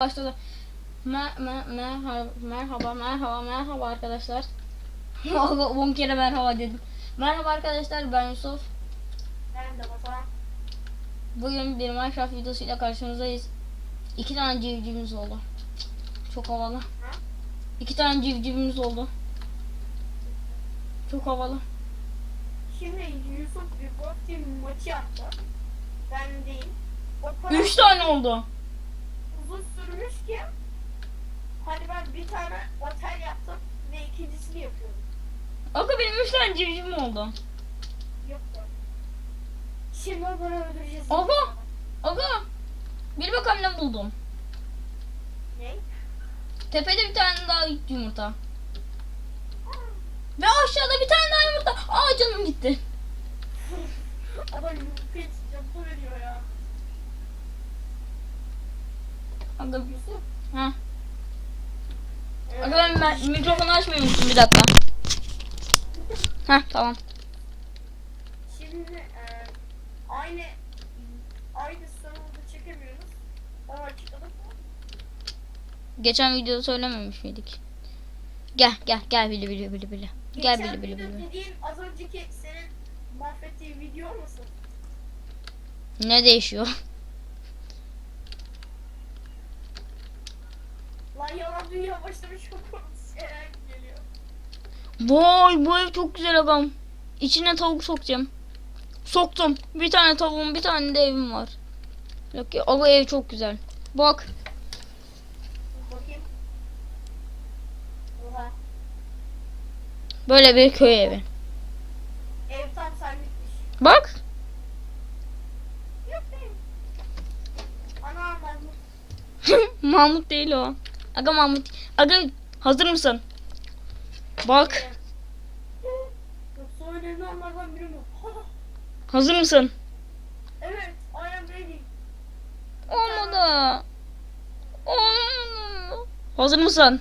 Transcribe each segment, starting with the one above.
Başladı. Mer mer merhaba merhaba merhaba merhaba arkadaşlar. 10 kere merhaba dedim. Merhaba arkadaşlar ben Yusuf. Ben de Batuhan. Bugün bir Minecraft videosuyla karşınızdayız. İki tane civcivimiz oldu. Çok havalı. İki tane civcivimiz oldu. Çok havalı. Şimdi Yusuf bir team maçı yaptı. Ben değil. Üç tane oldu. Uzun sürmüş ki hani ben bir tane otel yaptım ve ikincisini yapıyorum. Aga benim üç tane civcivim oldu. Yoktu. Şimdi bunu öldüreceğiz. Aga! Aga! Bir bakalım ne buldum. Ne? Tepede bir tane daha yumurta. Ve aşağıda bir tane daha yumurta. Aa canım gitti. Adam yumurtayı yapı veriyor ya. Aga, Yusuf. ha. Aga ben, mikrofonu açmıyormuşum bir dakika. Heh tamam. Şimdi e, aynı aynı serverda çekemiyoruz. Ama açıkladık mı? Geçen videoda söylememiş miydik? Gel gel gel bili bili bili bili. Gel Geçen bili bili video bili. dediğin az önceki senin mahvettiğin video olmasın? Ne değişiyor? Lan yalan dünya başlamış çok korkunç şeyler geliyor. Vay bu ev çok güzel agam. İçine tavuk sokacağım. Soktum. Bir tane tavuğum bir tane de evim var. Yok ya aga ev çok güzel. Bak. Bakayım. Oha. Böyle bir köy evi. Ev tam senlikmiş. Bak. Yok değil. Ana Mahmut. Mahmut değil o. Aga Mahmut. Aga hazır mısın? Bak. Hazır mısın? evet. I am ready. Olmadı. Olmadı. Hazır mısın?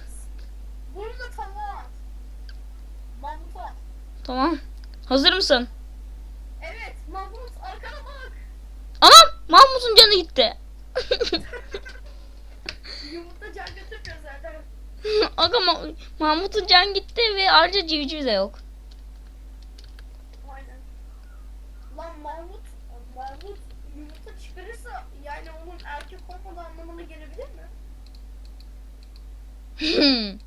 Bunu da tavuğa at. Mahmut'a at. Tamam. Hazır mısın? Evet. Mahmut arkana bak. Anam Mahmut'un canı gitti. Yumurta can zaten. Aga Ma- Mahmut'un can gitti ve ayrıca civciv de yok. Aynen. Lan Mahmut, Mahmut yumurta çıkarırsa yani onun erkek olmadığı anlamına gelebilir mi?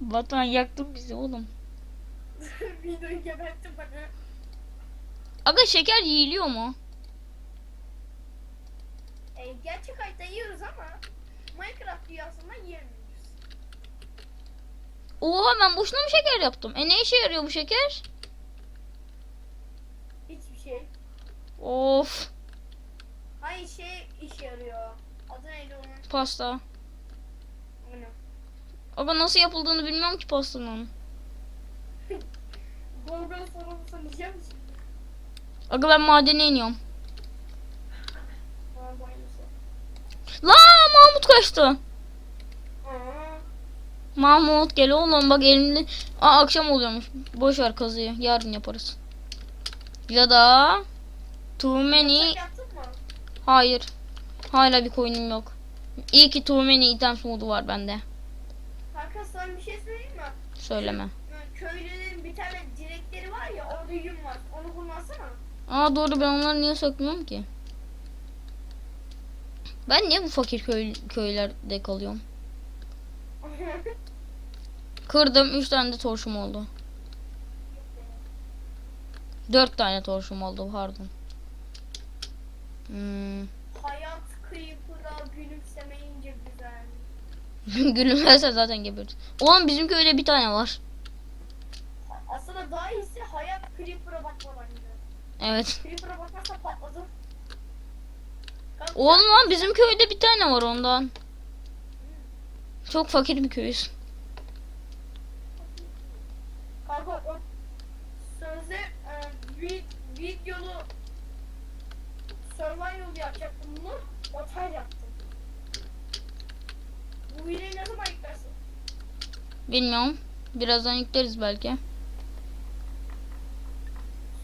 Batuhan yaktın bizi oğlum. Videoyu geberttim bana. Aga şeker yiyiliyor mu? E, gerçek hayatta yiyoruz ama Minecraft dünyasında yiyemiyoruz. Oha ben boşuna mı şeker yaptım? E ne işe yarıyor bu şeker? Hiçbir şey. Of Hayır şey işe yarıyor. Adı neydi onun? pasta. Onu. Aga nasıl yapıldığını bilmiyorum ki pastanın. Google sorumlusu yiyecek misin? Aga ben madene iniyorum. La Mahmut kaçtı. Mahmut gel oğlum bak elimde. Aa akşam oluyormuş. Boş ver kazıyı. Yarın yaparız. Ya da too many. Hayır. Hala bir coin'im yok. İyi ki too many items modu var bende. Kanka sana bir şey söyleyeyim mi? Söyleme. Köylünün bir tane direkleri var ya orada yün var. Onu kullansana. Aa doğru ben onları niye sökmüyorum ki? Ben niye bu fakir köy, köylerde kalıyorum? Kırdım 3 tane de torşum oldu. 4 tane torşum oldu pardon. Hmm. Hayat Creeper'a gülümsemeyince güzel. Gülümlerse zaten geberiz. Oğlum bizim köyde bir tane var. Aslında daha iyisi hayat Creeper'a güzel. Evet. Creeper'a bakarsa patladı. Oğlum lan bizim köyde bir tane var ondan. Çok fakir bir köyüz. Kanka o sözde e, vid, videolu survival yapacaktım bunu. Otel yaptım. Bu videoyu ne zaman yüklersin? Bilmiyorum. Birazdan yükleriz belki.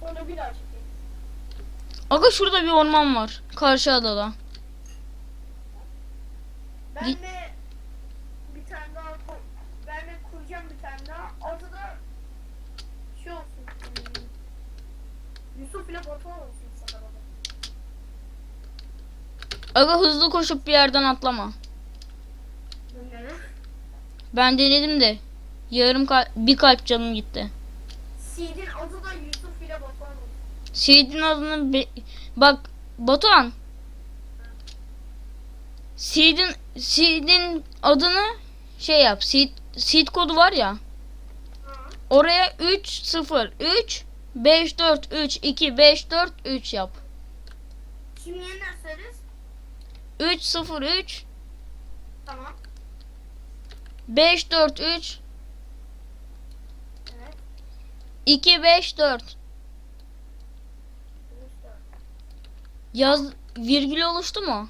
Sonra bir daha. Aga şurada bir orman var. Karşı adada. Ben Git- de bir tane daha ben de kuracağım bir tane daha. Adı da şey olsun. hmm, Yusuf ile Batuhan olsun baba. Aga hızlı koşup bir yerden atlama. Ben denedim de yarım kalp, bir kalp canım gitti. Seed'in adı da Yusuf ile Batuhan olsun. Seed'in adını be- bak Batuhan. Seed'in Seed'in adını şey yap. Seed, seed kodu var ya. Oraya 3 0 3 5 4 3 2 5 4 3 yap. Yeniden söyleriz. 3 0 3 Tamam. 5 4 3 Evet. 2 5 4 Üç, dört. Yaz virgül oluştu mu?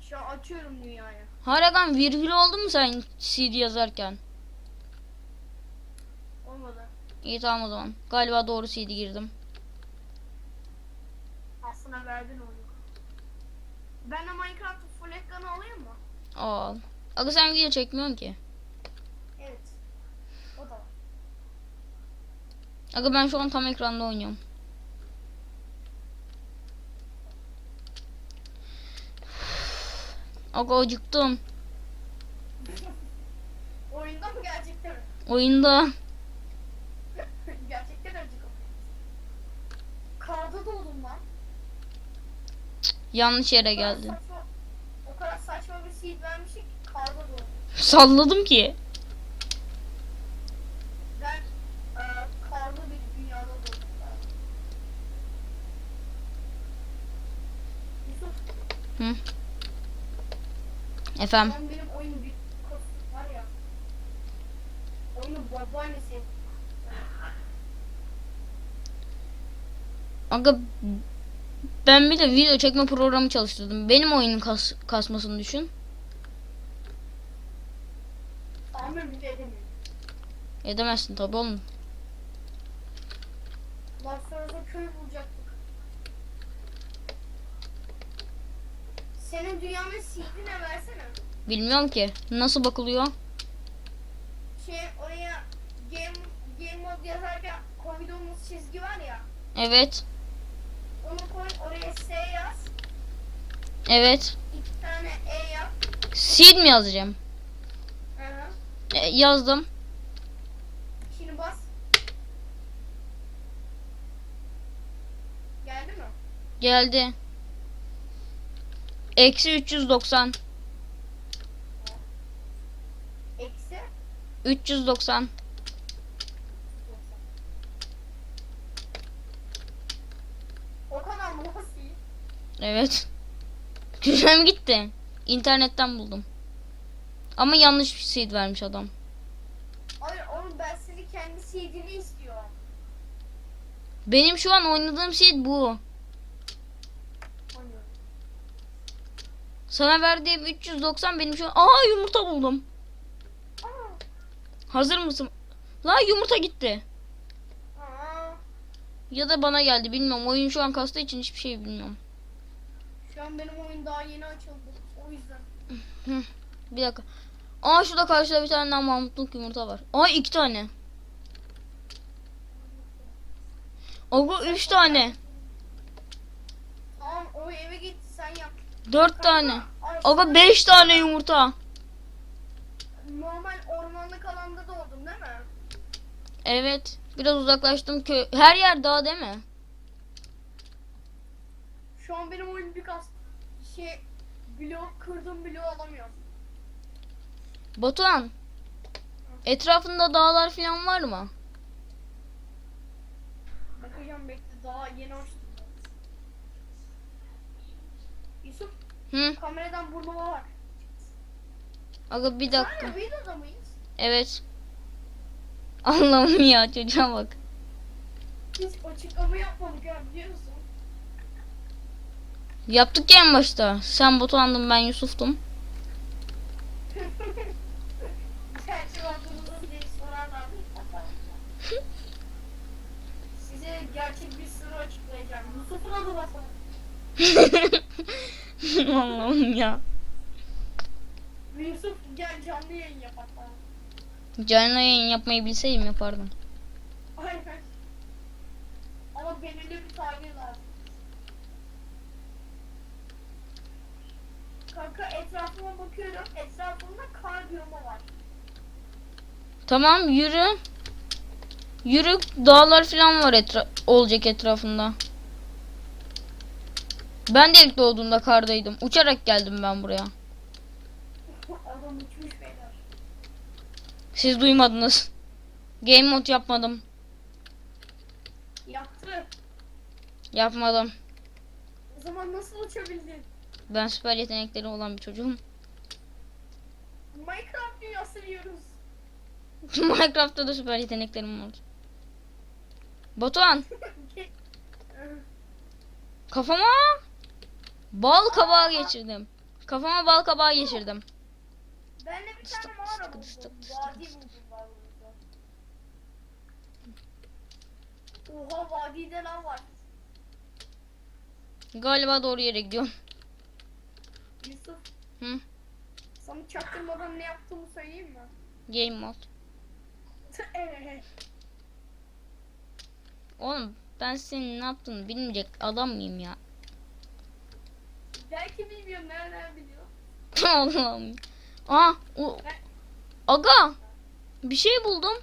Şu an açıyorum dünyaya. Haragan virgül oldu mu sen CD yazarken? Olmadı. İyi tamam o zaman. Galiba doğru CD girdim. Aslında verdin onu. Ben de Minecraft full ekranı alayım mı? Aa. Aga sen video çekmiyorsun ki. Evet. O da var. Aga ben şu an tam ekranda oynuyorum. Aga acıktım. Oyunda mı gerçekten mi? Oyunda. gerçekten acıktım. Karda doğdum lan. Yanlış yere geldim. saçma- O kadar saçma bir seed vermişik ki karda doğdum. Salladım ki. Ben e, karlı bir dünyada doğdum. Yusuf, Efendim. sen benim oyun bir kos- var ya. Oyunun babaannesi. Aga ben bir de video çekme programı çalıştırdım. Benim oyunun kas, kasmasını düşün. Edemezsin tabi oğlum. Laf sonrası köy Senin dünyanın seedine versene. Bilmiyorum ki. Nasıl bakılıyor? Şey oraya game, game mode yazarken koyduğumuz çizgi var ya. Evet. Onu koy oraya S yaz. Evet. iki tane E yap. Seed mi yazacağım? Hı hı. E, yazdım. Şimdi bas. Geldi mi? Geldi. Eksi 390. Eksi. 390. O kadar mı nasıl? Evet. Gücüm gitti. İnternetten buldum. Ama yanlış bir seed vermiş adam. Hayır onun ben seni kendi seedini istiyor. Benim şu an oynadığım seed bu. Sana verdiğim 390 benim şu an... Aa yumurta buldum. Hazır mısın? La yumurta gitti. Ya da bana geldi bilmiyorum. Oyun şu an kastığı için hiçbir şey bilmiyorum. Şu an benim oyun daha yeni açıldı. O yüzden. Bir dakika. Aa şurada karşıda bir tane daha Mahmutluk yumurta var. Aa iki tane. Ogu üç tane. Tamam o eve git sen yap. Dört tane. Aga beş tane yumurta. Normal ormanlık alanda doğdun değil mi? Evet. Biraz uzaklaştım köy. Her yer dağ değil mi? Şu an benim oyun bir kas şey blok kırdım bloğu alamıyorum. Batuhan. Etrafında dağlar falan var mı? Bakacağım bekle daha yeni açtım. ben. Yusuf Hı? kameradan burnuma bak. Aga bir dakika. Hala videoda mıyız? Evet. Allah'ım ya çocuğa bak. Hiç açıklama yapmadık ya biliyorsun. Yaptık ya en başta. Sen Batuhan'dın ben Yusuf'tum. Size gerçek bir sırrı açıklayacağım. Yusuf'un adı basın. Allah'ım ya. Yusuf gel canlı yayın yap hatta. Canlı yayın yapmayı bilseydim yapardım. Aynen. Ama belirli bir tarih lazım. Kanka etrafıma bakıyorum. Etrafımda kar biyomu var. Tamam yürü. Yürü dağlar falan var etra olacak etrafında. Ben de ilk doğduğumda kardaydım. Uçarak geldim ben buraya. Siz duymadınız. Game mode yapmadım. Yaptı. Yapmadım. O zaman nasıl uçabildin? Ben süper yetenekleri olan bir çocuğum. Minecraft dünyası diyoruz. Minecraft'ta da süper yeteneklerim var. Batuhan kafama bal kabağı geçirdim. Kafama bal kabağı geçirdim. ben de bir tane mağara buldum. Oha vadide lan var. Galiba doğru yere gidiyorum. Yusuf. Hı? Sana çaktırmadan ne yaptığımı söyleyeyim mi? Game. Evet. Oğlum ben senin ne yaptığını bilmeyecek adam mıyım ya? Belki bilmiyorum nereden biliyor. Allah'ım. Aa, o, aga bir şey buldum.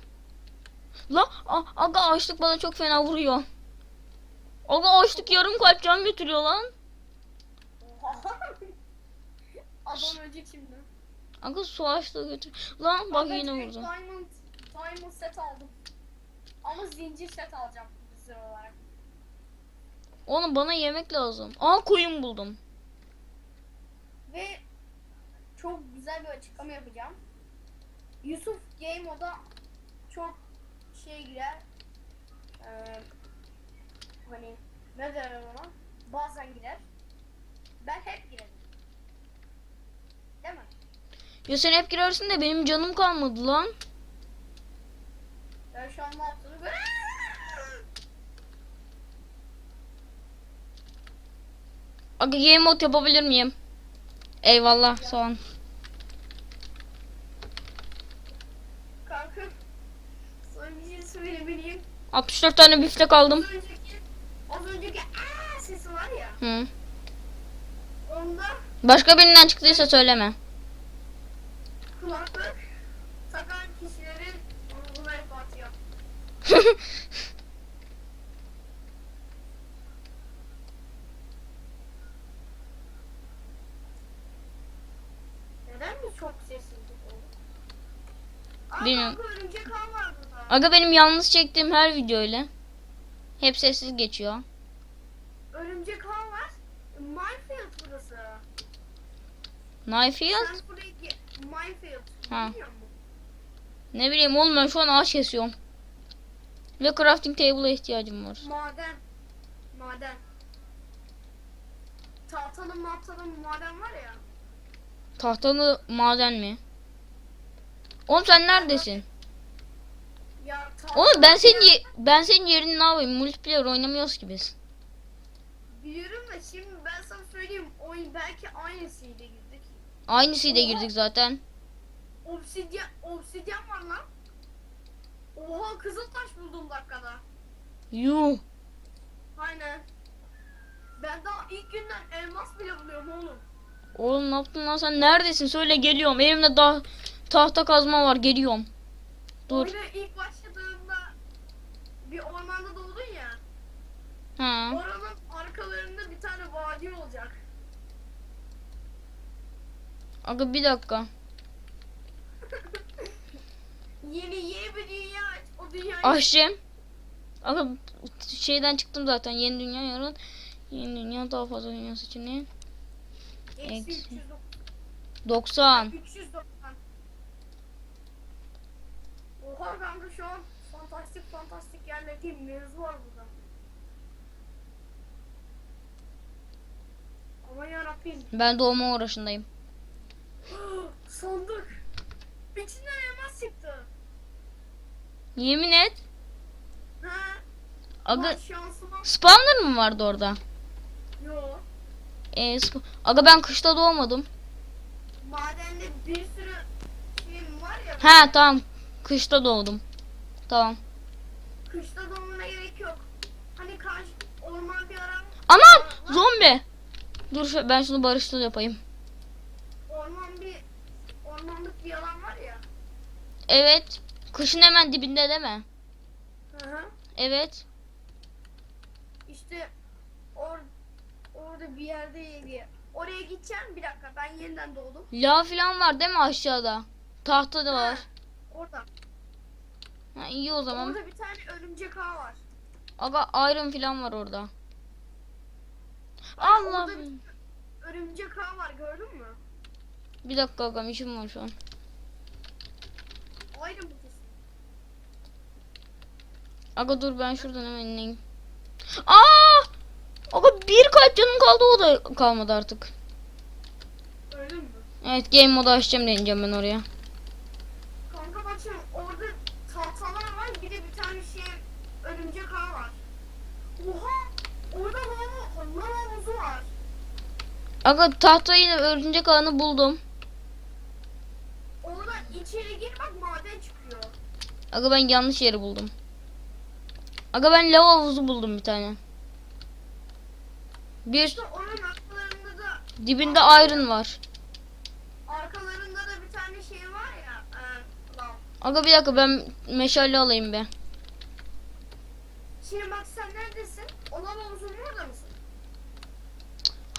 La a- aga açlık bana çok fena vuruyor. Aga açlık yarım kalp can götürüyor lan. Adam ölecek şimdi. Aga su açlığı götür. Lan bak Ben yine vurdu. Diamond, diamond set aldım. Ama zincir set alacağım güzel olarak. Oğlum bana yemek lazım. Aa koyun buldum. Ve çok güzel bir açıklama yapacağım. Yusuf Game Mode'a çok şey girer. Ee, hani ne derler ona? Bazen girer. Ben hep girerim. Değil mi? Ya sen hep girersin de benim canım kalmadı lan. Ben şu an ne yaptığını böyle... Aga game mode yapabilir miyim? Eyvallah soğan. Kanka. Sana bir şey söylemeliyim. 64 tane biftek aldım. Az önceki, az önceki aa sesi var ya. Hı. Onda Başka birinden çıktıysa söyleme. kulaklık takan kişilerin buna atıyor. Neden mi çok sessizlik oldu? Aa, Bilmiyorum. Aga benim yalnız çektiğim her video öyle. Hep sessiz geçiyor. Örümcek ağ var. Minefield burası. Minefield. Ha. Ne bileyim oğlum ben şu an ağaç kesiyorum. Ve crafting table'a ihtiyacım var. Maden. Maden. Tahtalı mahtalı maden var ya. Tahtalı maden mi? Oğlum sen neredesin? Ya Oğlum ben senin ben senin yerini ne yapayım? Multiplayer oynamıyoruz ki biz. Biliyorum da şimdi ben sana söyleyeyim. Oyun belki aynısıyla girdik. Aynısıyla Oha. girdik zaten. Obsidyen, obsidyen var lan. Oha kızıltaş buldum dakikada. Yuh. Aynen. Ben daha ilk günden elmas bile buluyorum oğlum. Oğlum ne yaptın lan sen? Neredesin? Söyle geliyorum. Elimde da tahta kazma var. Geliyorum. Dur. Oyuna ilk başladığında bir ormanda doğdun ya. Ha. Oranın arkalarında bir tane vadi olacak. Aga bir dakika. Yeni yeni bir dünya. O dünyayı Aşçım. Aga şeyden çıktım zaten. Yeni dünya yarın. Yeni dünya daha fazla dünya seçeneği. eksi eksi. 390. 90. 390. Oha kanka şu an fantastik fantastik yerlerdeyim. Mevzu var burada. Aman yarabbim. Ben doğma uğraşındayım. Sandık. İçinden elmas çıktı. Yemin et. Ha? Aga spawner mı vardı orada? Yo. Ee, Aga ben kışta doğmadım. madende bir sürü şeyim var ya. Ha tamam. Kışta doğdum. Tamam. Kışta doğmana gerek yok. Hani karşı orman bir ara Aman zombi. Dur ben şunu barıştır yapayım. orman bir ormanlık bir alan var ya. Evet. Kışın hemen dibinde değil mi? Hı hı. Evet. İşte or orada bir yerdeydi. Oraya gideceğim. Bir dakika ben yeniden doğdum. Lav falan var değil mi aşağıda? Tahta da var. Orada. Ha, iyi o zaman. Orada bir tane örümcek ağ var. Aga iron falan var orada. Bak, Allah. orada örümcek ağ var gördün mü? Bir dakika agam işim var şu an. Bu kesin. Aga dur ben şuradan hemen ineyim. Aa! Aga bir kalp canım kaldı o da kalmadı artık. Öyle mi? Evet game modu açacağım deneyeceğim ben oraya. Kanka bak şimdi orada tahtalar var. Bir de bir tane şey örümcek ağ var. Oha! Orada lava, lava havuzu var. Aga tahtayı da örümcek ağını buldum. Orada içeri gir bak maden çıkıyor. Aga ben yanlış yeri buldum. Aga ben lava havuzu buldum bir tane. Bir İşte da dibinde iron var. arkalarında da bir tane şey var ya. E, lav. Aga bir dakika ben meşale alayım be. Şimdi bak sen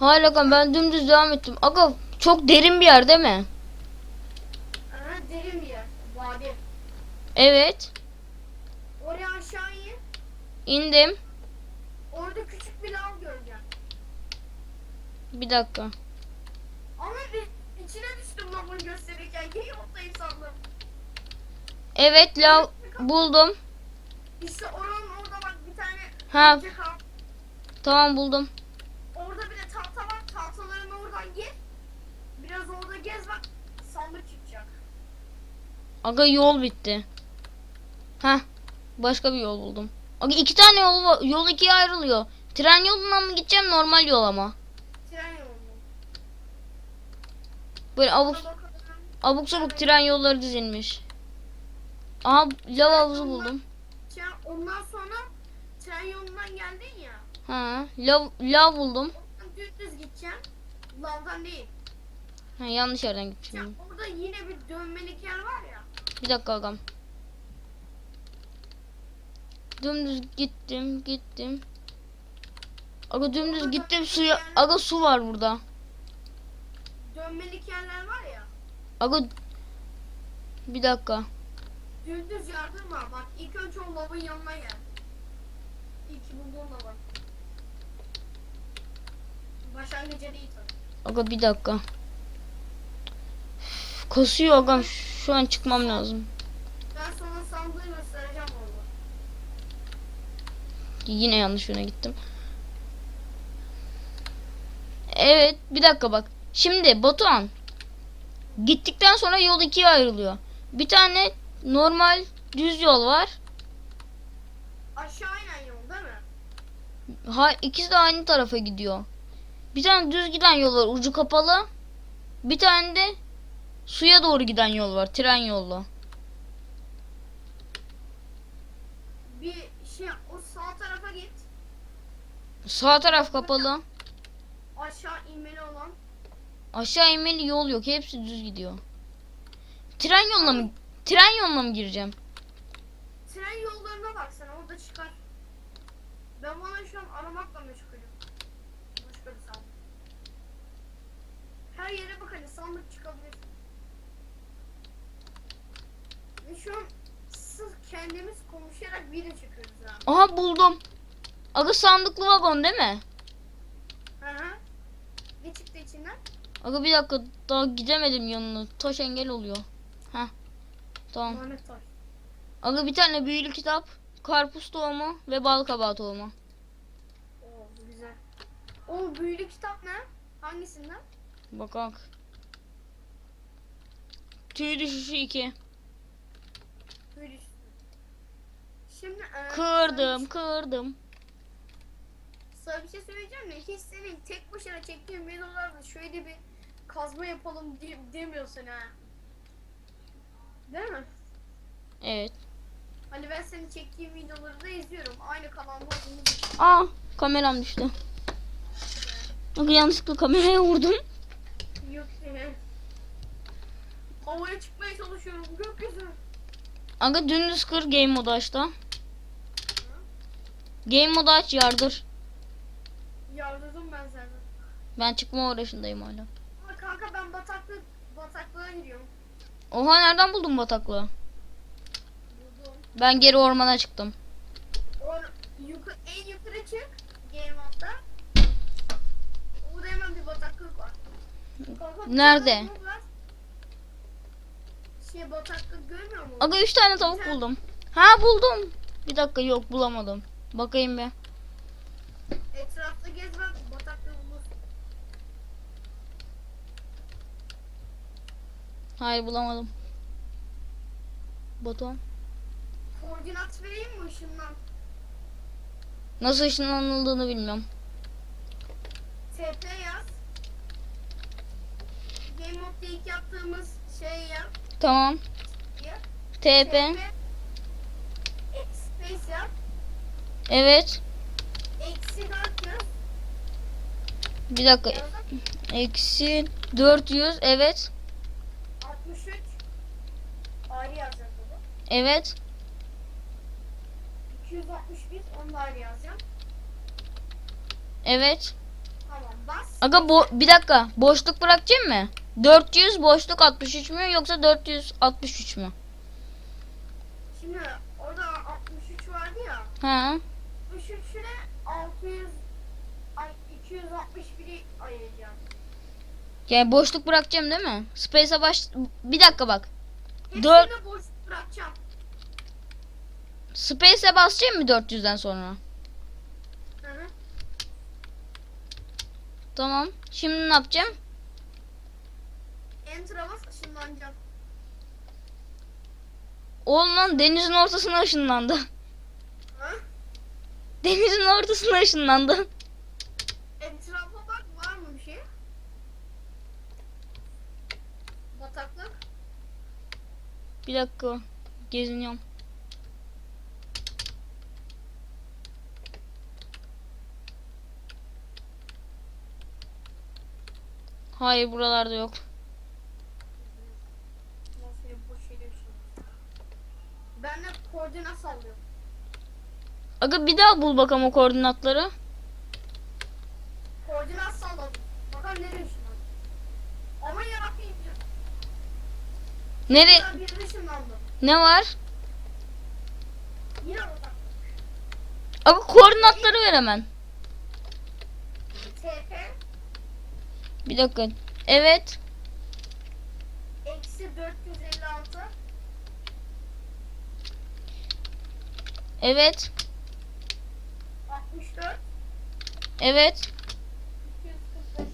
Hayır aga ben dümdüz devam ettim. Aga çok derin bir yer değil mi? Aha, derin bir yer. Vadi. Evet. Oraya aşağı in. indim. Orada küçük bir lav göreceksin. Bir dakika. Ama bir içine düştüm lavın gösterirken. Geri otlayıp sandım. Evet lav buldum. İşte oranın orada bak bir tane Ha ağ. Tamam buldum. Orada bir de tahta var. Tahtaların oradan gir. Biraz orada gez bak. Sandık çıkacak. Aga yol bitti. Ha başka bir yol buldum. Aga iki tane yol var. Yol ikiye ayrılıyor. Tren yolundan mı gideceğim normal yol ama. Tren yolu. Böyle abuk abuk sabuk tren yolları dizilmiş. Aha lav havuzu buldum. Ondan sonra tren yolundan geldin ya. Ha lav, lav buldum. Oradan düz gideceksin. Lavdan değil. Ha, yanlış yerden Ya gitmişim. orada yine bir dönmelik yer var ya. Bir dakika agam. Dümdüz gittim gittim. Aga dümdüz gittim suya. Aga su var burada. Dönmelik yerler var ya. Aga bir dakika. Dümdüz yardım var. Bak ilk önce o lavın yanına gel. Başlangıcı değil tabii. Aga bir dakika. Üf, Kasıyor agam şu an çıkmam lazım. Ben sana sandığı göstereceğim orada. Yine yanlış yöne gittim. Evet bir dakika bak. Şimdi Batuhan. Gittikten sonra yol ikiye ayrılıyor. Bir tane normal düz yol var. Aşağı inen yol değil mi? Ha, ikisi de aynı tarafa gidiyor. Bir tane düz giden yol var ucu kapalı. Bir tane de suya doğru giden yol var tren yolu. Bir şey o sağ tarafa git. Sağ taraf kapalı. Aşağı inmeli olan. Aşağı inmeli yol yok. Hepsi düz gidiyor. Tren yoluna mı tren yoluna mı gireceğim? Tren yollarına bak. Ben bana şu an aramakla meşgulüm. Başka bir sandık. Her yere bak hani sandık çıkabilir. Ve şu an sırf kendimiz konuşarak biri çıkıyoruz ha. Aha buldum. Aga sandıklı vagon değil mi? Hı hı. Ne çıktı içinden? Aga bir dakika daha gidemedim yanına. Taş engel oluyor. Heh. Tamam. Lanet taş. Aga bir tane büyülü kitap. Karpuz tohumu ve bal kabağı tohumu. O büyülü kitap ne? Hangisinden? Bak bak. Tüy düşüşü 2. Büyülü. Şimdi e, Kırdım kırdım. Sana bir şey söyleyeceğim mi? Hiç senin tek başına çektiğin videolarda şöyle bir kazma yapalım diye, demiyorsun ha. Değil mi? Evet. Hani ben senin çektiğin videoları da izliyorum. Aynı kanalda olduğumuz için. Aa kameram düştü. Aga yanlışlıkla kameraya vurdum. Yok e, Havaya çıkmaya çalışıyorum. Gökyüzü. Aga dümdüz kır game modu aç da. Game modu aç yardır. Yardırdım ben senden. Ben çıkma uğraşındayım hala. Ama kanka ben bataklık bataklığa gidiyorum. Oha nereden buldun bataklığı? Buldum. Ben geri ormana çıktım. Or yukarı, en yukarı çık. Game Mode'da. Burada hemen bir bataklık var. Kanka, bir Nerede? Şey bataklık görmüyor musun? Aga 3 tane tavuk buldum. Ha buldum. Bir dakika yok bulamadım. Bakayım bir. Etrafta gez bak bataklığı bulursun. Hayır bulamadım. Batuhan. Koordinat vereyim mi ışından? Nasıl ışınlanıldığını bilmiyorum. TP yaz. Mode'da ilk yaptığımız şey yap. Tamam. yap. TP. E, Space yap. Evet. Eksi 4 yaz. Bir dakika. Eksi 400. Evet. 63. Ayrı yazacağım bunu. Evet. 261 onu da ayrı yazacağım. Evet. Tamam bas. Aga bo- bir dakika. Boşluk bırakacağım mı? 400 boşluk 63 mü yoksa 463 mü? Şimdi orada 63 vardı ya. Ha. 63'üne 600 ay 261'i ayıracağım. Yani boşluk bırakacağım değil mi? Space'e baş... Bir dakika bak. Hepsini Dört- boş bırakacağım. Space'e basacağım mı 400'den sonra? Hı hı. Tamam. Şimdi ne yapacağım? Enter'a bas ışınlanacağım. Oğlum lan denizin ortasına ışınlandı. Ha? Denizin ortasına ışınlandı. Etrafa bak var mı bir şey? Bataklık. Bir dakika. Geziniyorum. Hayır buralarda yok. Nasıl bir boş şeyler şey. Ben de koordinat sallıyorum. Aga bir daha bul bakalım o koordinatları. Koordinat salladım. Bakalım nereye ışınlandı. Ama yarabbim. Nere Ben bir ışınlandım. ne var? Yine bataklık. Aga koordinatları ver hemen. TP Bir dakika. Evet. eksi 456 Evet. 64 Evet. 245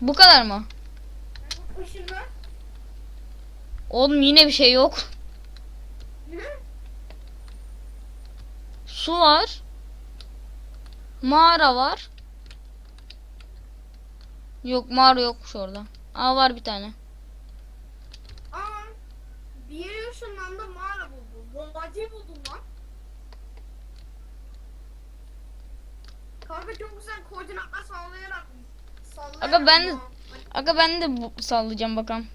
Bu kadar mı? Işınlar. Oğlum yine bir şey yok. Su var. Mağara var. Yok mağara yokmuş orada. Aa var bir tane. Aa, bir Bombacıyı buldum lan. Kanka çok güzel koordinatlar sallayarak sallayarak Aga ben de- Aga ben de bu sallayacağım bakalım.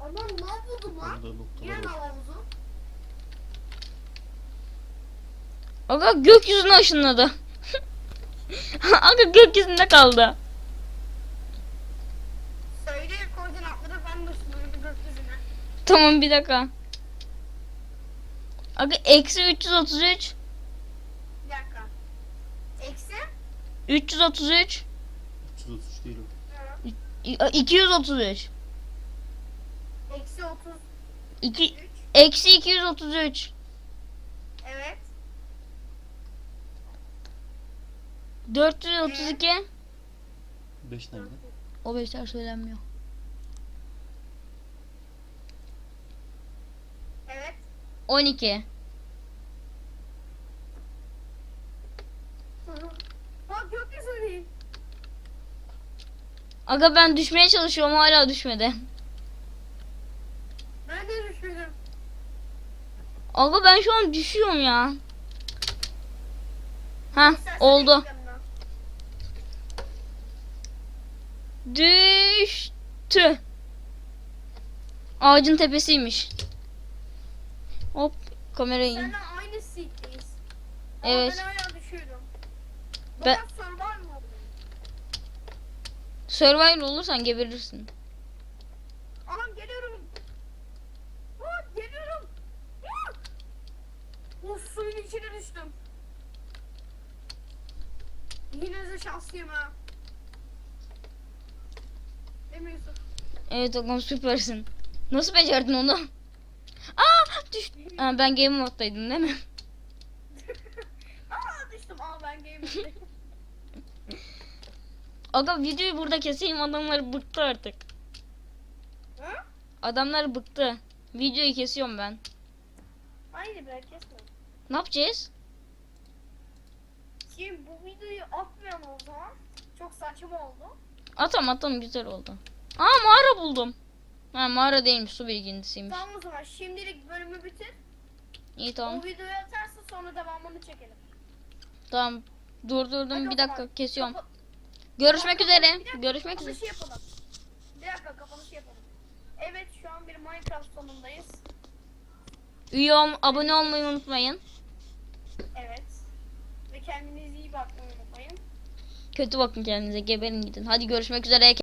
Aman ne buldum lan? Yine havuzu. Aga gökyüzüne ışınladı. Aga gökyüzünde kaldı. Söyle koordinatları ben de ışınlıyorum gökyüzüne. Tamam bir dakika. Aga eksi 333. Bir dakika. Eksi. 333. 333 değil o. Evet. i- 233. Eksi 33. 2, eksi 233. Evet. 432. 5 nerede? O beşler söylenmiyor. 12. Bak. Aga ben düşmeye çalışıyorum hala düşmedi. Ben de düşmedim. Aga ben şu an düşüyorum ya. Ha oldu. Düştü. Ağacın tepesiymiş. Kamerayı. Seninle aynı seat'teyiz. Evet. Ama ben hala düşüyorum. Ben- Ben... survival mı olursan geberirsin. Anam geliyorum. Aa, geliyorum. Of suyun içine düştüm. Yine de şanslıyım ha. Değil mi Yusuf? Evet oğlum süpersin. Nasıl becerdin onu? Aa düş. Ha, ben game moddaydım değil mi? Aa düştüm. Aa ben game'deyim. Aga videoyu burada keseyim adamlar bıktı artık. Hı? Adamlar bıktı. Videoyu kesiyorum ben. Hayır ben kesme. Ne yapacağız? Şimdi bu videoyu atmayalım o zaman. Çok saçma oldu. Atam atam güzel oldu. Aa mağara buldum. Ha mağara değilmiş su birikintisiymiş. Tamam o zaman şimdilik bölümü bitir. İyi tamam. O videoyu atarsın sonra devamını çekelim. Tamam. Durdurdum Hadi bir dakika zaman. kesiyorum. Kapa- Görüşmek Bir üzere. dakika, Görüşmek üzere. kapanışı yapalım. Bir dakika kapanışı yapalım. Evet şu an bir Minecraft sonundayız. Üye ol, abone olmayı unutmayın. Evet. Ve kendinize iyi bakmayı unutmayın. Kötü bakın kendinize. Geberin gidin. Hadi görüşmek üzere.